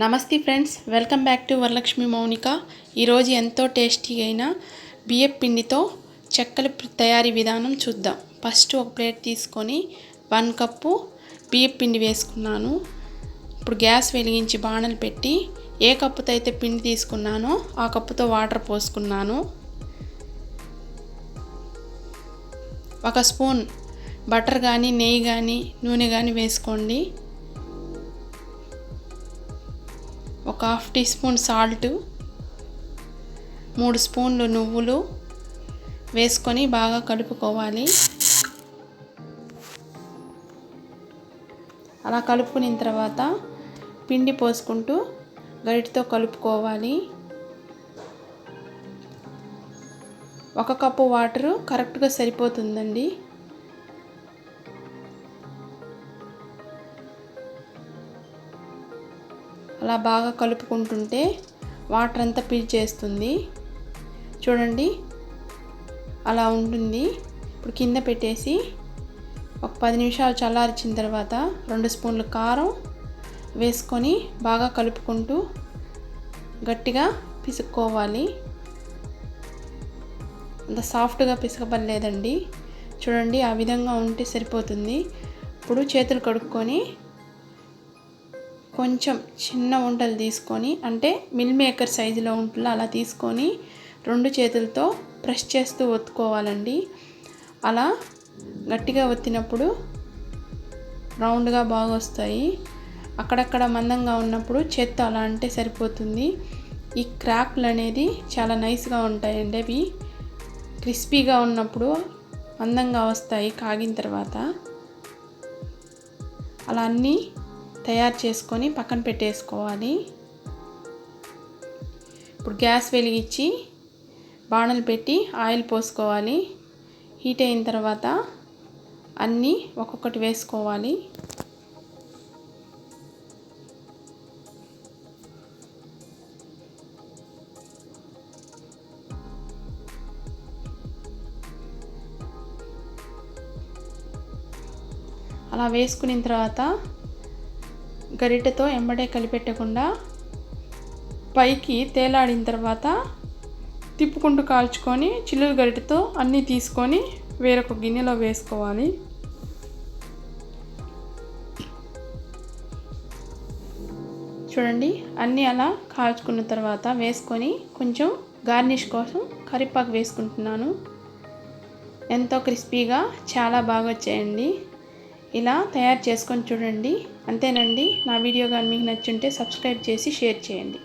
నమస్తే friends welcome back to Varalakshmi Mounika. ఈరోజు ఎంతో టేస్టీ అయిన బియ్యం పిండితో చెక్కల తయారీ విధానం చూద్దాం. ఫస్ట్ ఒక ప్లేట్ తీసుకొని వన్ కప్పు బియ్యం పిండి వేసుకున్నాను. ఇప్పుడు గ్యాస్ వెలిగించి బాణలు పెట్టి ఏ కప్పుతో అయితే పిండి తీసుకున్నానో ఆ కప్పుతో వాటర్ పోసుకున్నాను. ఒక స్పూన్ బటర్ కానీ నెయ్యి కానీ నూనె కానీ వేసుకోండి. ఒక హాఫ్ టీ స్పూన్ సాల్ట్ మూడు స్పూన్లు నువ్వులు వేసుకొని బాగా కలుపుకోవాలి. అలా కలుపుకున్న తర్వాత పిండి పోసుకుంటూ గరిటితో కలుపుకోవాలి. ఒక కప్పు వాటరు కరెక్ట్గా సరిపోతుందండి. అలా బాగా కలుపుకుంటుంటే వాటర్ అంతా పీల్చేస్తుంది చూడండి. అలా ఉంటుంది. ఇప్పుడు కింద పెట్టేసి ఒక పది నిమిషాలు చల్లార్చిన తర్వాత రెండు స్పూన్లు కారం వేసుకొని బాగా కలుపుకుంటూ గట్టిగా పిసుక్కోవాలి. అంత సాఫ్ట్గా పిసకబడలేదండి. చూడండి ఆ విధంగా ఉంటే సరిపోతుంది. ఇప్పుడు చేతులు కడుక్కొని కొంచెం చిన్న ఉంటలు తీసుకొని అంటే మిల్ మేకర్ సైజులో ఉంటుందో అలా తీసుకొని రెండు చేతులతో ప్రెస్ చేస్తూ ఒత్తుకోవాలండి. అలా గట్టిగా ఒత్తినప్పుడు రౌండ్గా బాగా వస్తాయి. అక్కడక్కడ మందంగా ఉన్నప్పుడు చేత్తో అలా అంటే సరిపోతుంది. ఈ క్రాక్లు అనేది చాలా నైస్గా ఉంటాయండి అవి. క్రిస్పీగా ఉన్నప్పుడు అందంగా వస్తాయి కాగిన తర్వాత. అలా అన్నీ తయారు చేసుకొని పక్కన పెట్టేసుకోవాలి. ఇప్పుడు గ్యాస్ వెలిగించి బాణలు పెట్టి ఆయిల్ పోసుకోవాలి. హీట్ అయిన తర్వాత అన్నీ ఒక్కొక్కటి వేసుకోవాలి. అలా వేసుకున్న తర్వాత గరిటెతో ఎంబడే కలిపెట్టకుండా పైకి తేలాడిన తర్వాత తిప్పుకుంటూ కాల్చుకొని చిల్లులు గరిటెతో అన్నీ తీసుకొని వేరొక గిన్నెలో వేసుకోవాలి. చూడండి అన్నీ అలా కాల్చుకున్న తర్వాత వేసుకొని కొంచెం గార్నిష్ కోసం కరివేపాకు వేసుకుంటున్నాను. ఎంతో క్రిస్పీగా చాలా బాగా వచ్చాయండి. ఇలా తయారు చేసుకొని చూడండి. అంతేనండి. నా వీడియో కానీ మీకు నచ్చుంటే సబ్స్క్రైబ్ చేసి షేర్ చేయండి.